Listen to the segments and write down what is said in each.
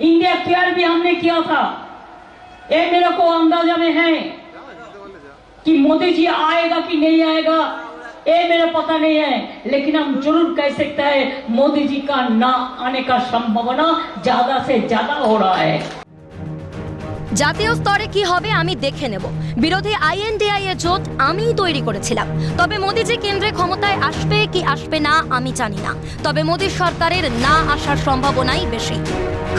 India care भी हमने किया था। ये मेरे को अंदाज़ा में है कि मोदी जी आएगा कि नहीं आएगा, ये मेरा पता नहीं है। लेकिन हम ज़रूर कह सकते हैं, मोदी जी का ना आने का संभावना ज़्यादा से ज़्यादा हो रहा है। জাতীয় স্তরে কি হবে আমি দেখে নেব। বিরোধী আইএনডিআই এর জোট আমিই তৈরি করেছিলাম। তবে মোদি যে কেন্দ্রে ক্ষমতায় আসবে কি আসবে না, আমি জানি না। তবে মোদী সরকারের না আসার সম্ভাবনাই বেশি।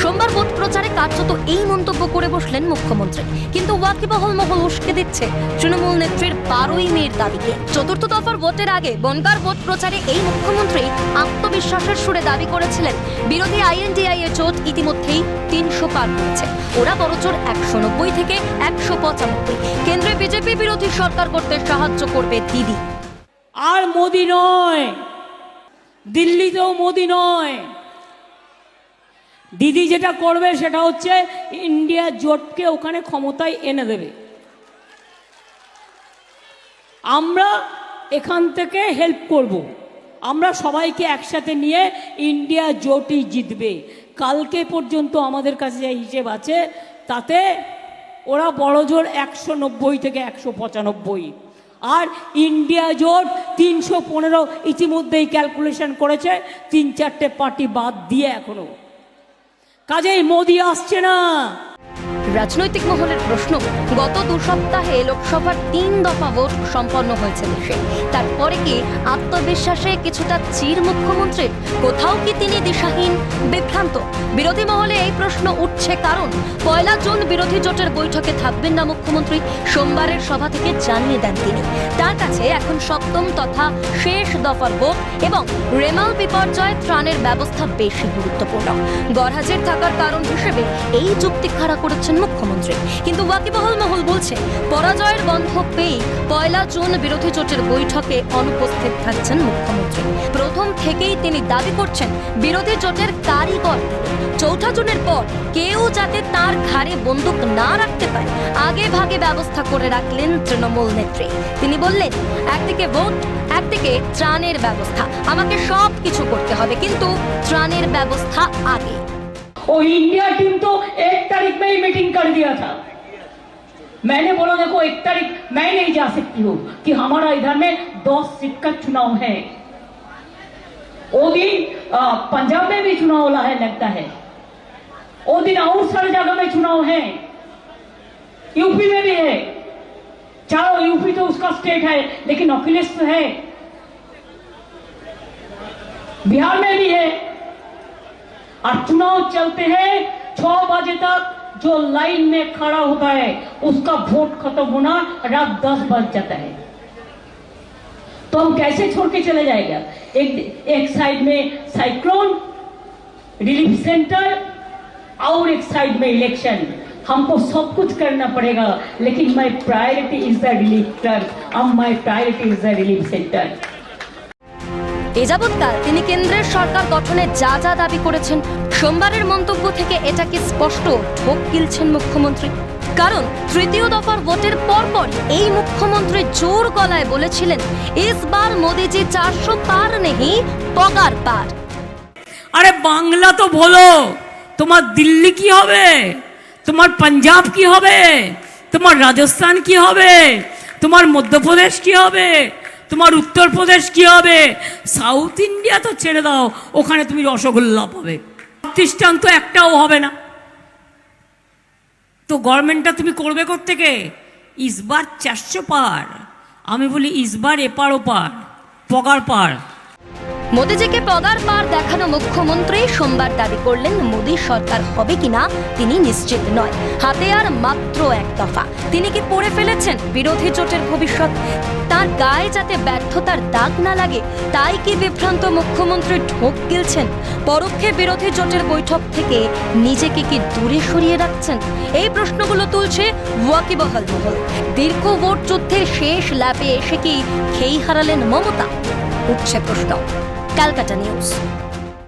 সোমবার ভোট প্রচারে কার্যত এই মন্তব্য করে বসলেন মুখ্যমন্ত্রী। কিন্তু ওয়াকিবহল মহল উস্কে দিচ্ছে তৃণমূল নেত্রীর বারোই মেয়ের দাবিকে। চতুর্থ দফার ভোটের আগে বনগার ভোট প্রচারে এই মুখ্যমন্ত্রী আত্মবিশ্বাসের সুরে দাবি করেছিলেন। বিরোধী আইএনডিআই এর জোট ইতিমধ্যেই তিনশো পার করেছে ওরা বড়জোর একশো নব্বই থেকে একশো পঁচানব্বই। কেন্দ্রে বিজেপি বিরোধী সরকার করতে সাহায্য করবে দিদি। আর মোদি নয়। দিল্লিতেও মোদি নয়। দিদি যেটা করবে সেটা হচ্ছে ইন্ডিয়া জোটকে ওখানে ক্ষমতায় এনে দেবে। আমরা এখান থেকে হেল্প করব। আমরা সবাইকে একসাথে নিয়ে ইন্ডিয়া জোটই জিতবে। কালকে পর্যন্ত আমাদের কাছে যে হিসেব আছে, তাতে ওরা বড় জোর একশো নব্বই থেকে একশো পঁচানব্বই। আর ইন্ডিয়া জোট তিনশো পনেরো ইতিমধ্যেই ক্যালকুলেশন করেছে, তিন চারটে পার্টি বাদ দিয়ে এখনও। কাজেই মোদি আসছে না। রাজনৈতিক মহলের প্রশ্ন, গত দু সপ্তাহে লোকসভার তিন দফা ভোট সম্পন্ন হয়েছে দেশে। তারপরে কি আত্মবিশ্বাসে কিছুটা চির মুখ্যমন্ত্রীর? কোথাও কি তিনি দিশাহীন, বিভ্রান্ত? বিরোধী মহলে এই প্রশ্ন উঠছে কারণ, পয়লা জুন বিরোধী জোটের বৈঠকে থাকবেন না মুখ্যমন্ত্রী, সোমবারের সভা থেকে জানিয়ে দেন তিনি। তার কাছে এখন সপ্তম তথা শেষ দফার ভোট এবং রেমাল বিপর্যয় ত্রাণের ব্যবস্থা বেশি গুরুত্বপূর্ণ। গড়হাজির থাকার কারণ হিসেবে এই যুক্তি খাড়া করেছেন মুখ্যমন্ত্রী। কিন্তু ওয়াকিবহল মহল বলছে, পরাজয়ের গন্ধ পেয়ে পয়লা জুন বিরোধী জোটের বৈঠকে অনুপস্থিত থাকছেন মুখ্যমন্ত্রী। প্রথম থেকেই তিনি দাবি করছেন, বিরোধী জোটের কারিগর। চৌঠা জুনের পর কেউ যাতে তার ঘাড়ে বন্দুক না রাখতে পারে, আগে ভাগে ব্যবস্থা করে রাখলেন তৃণমূল নেত্রী। তিনি বললেন, একদিকে ভোট, একদিকে ত্রাণের ব্যবস্থা। আমাকে সব কিছু করতে হবে, কিন্তু ত্রাণের ব্যবস্থা আগে। वो इंडिया टीम तो एक तारीख में ही मीटिंग कर दिया था। मैंने बोला, देखो, एक तारीख मैं नहीं जा सकती हूँ कि हमारा इधर में दस सीट का चुनाव है। वो दिन पंजाब में भी चुनाव वाला है, लगता है। वो दिन और सारी जगह में चुनाव है। यूपी में भी है। चारों यूपी तो उसका स्टेट है, लेकिन अखिलेश तो है। बिहार में भी है। और चुनाव चलते हैं, छह बजे तक जो लाइन में खड़ा होता है, उसका वोट खत्म होना रात दस बज जाता है। तो हम कैसे छोड़ के चले जाएगा? एक एक साइड में साइक्लोन रिलीफ सेंटर और एक साइड में इलेक्शन हमको सब कुछ करना पड़ेगा, लेकिन my priority is the relief अब my priority is the relief centre এ তিনি কেন্দ্রের সরকার গঠনে যা যা দাবি করেছেন, সোমবারের মন্তব্য থেকে এটাকে স্পষ্ট ঠোক গিলছেন মুখ্যমন্ত্রী। কারণ তৃতীয় দফার ভোটের পরপর এই মুখ্যমন্ত্রী জোর গলায় বলেছিলেন ইস বার মোদিজি চারশো পার নেহি, পগার পার। আরে বাংলা তো বলো, তোমার দিল্লি কি হবে? তোমার পাঞ্জাব কি হবে? তোমার রাজস্থান কি হবে? তোমার মধ্যপ্রদেশ কি হবে? তোমার উত্তরপ্রদেশ কি হবে? সাউথ ইন্ডিয়া তো ছেড়ে দাও, ওখানে তুমি রসগোল্লা পাবে। প্রতিষ্ঠান তো একটাও হবে না। তো গভর্নমেন্টটা তুমি করবে থেকে ইসবার চারশো পার। আমি বলি, ইসবার এপার ওপার, পগার পার। মোদিজিকে পগার পার দেখানো মুখ্যমন্ত্রী সোমবার দাবি করলেন, মোদী সরকার হবে কিনা তিনি নিশ্চিত নয়। হাতে আর মাত্র এক দফা। তিনি কি পড়ে ফেলেছেন? বিরোধী জোটের ভবিষ্যৎ। তার গায়ে যাতে ব্যর্থতার দাগ না লাগে, তাই কি বিভ্রান্ত মুখ্যমন্ত্রী ঢোক গিলছেন? পরোক্ষে বিরোধী জোটের বৈঠক থেকে নিজেকে কি দূরে সরিয়ে রাখছেন? এই প্রশ্নগুলো তুলছে ওয়াকিবহাল মহল। দীর্ঘ ভোট যুদ্ধের শেষ ল্যাপে এসে কি খেই হারালেন মমতা? উঠছে প্রশ্ন। ক্যালকাটা নিউজ।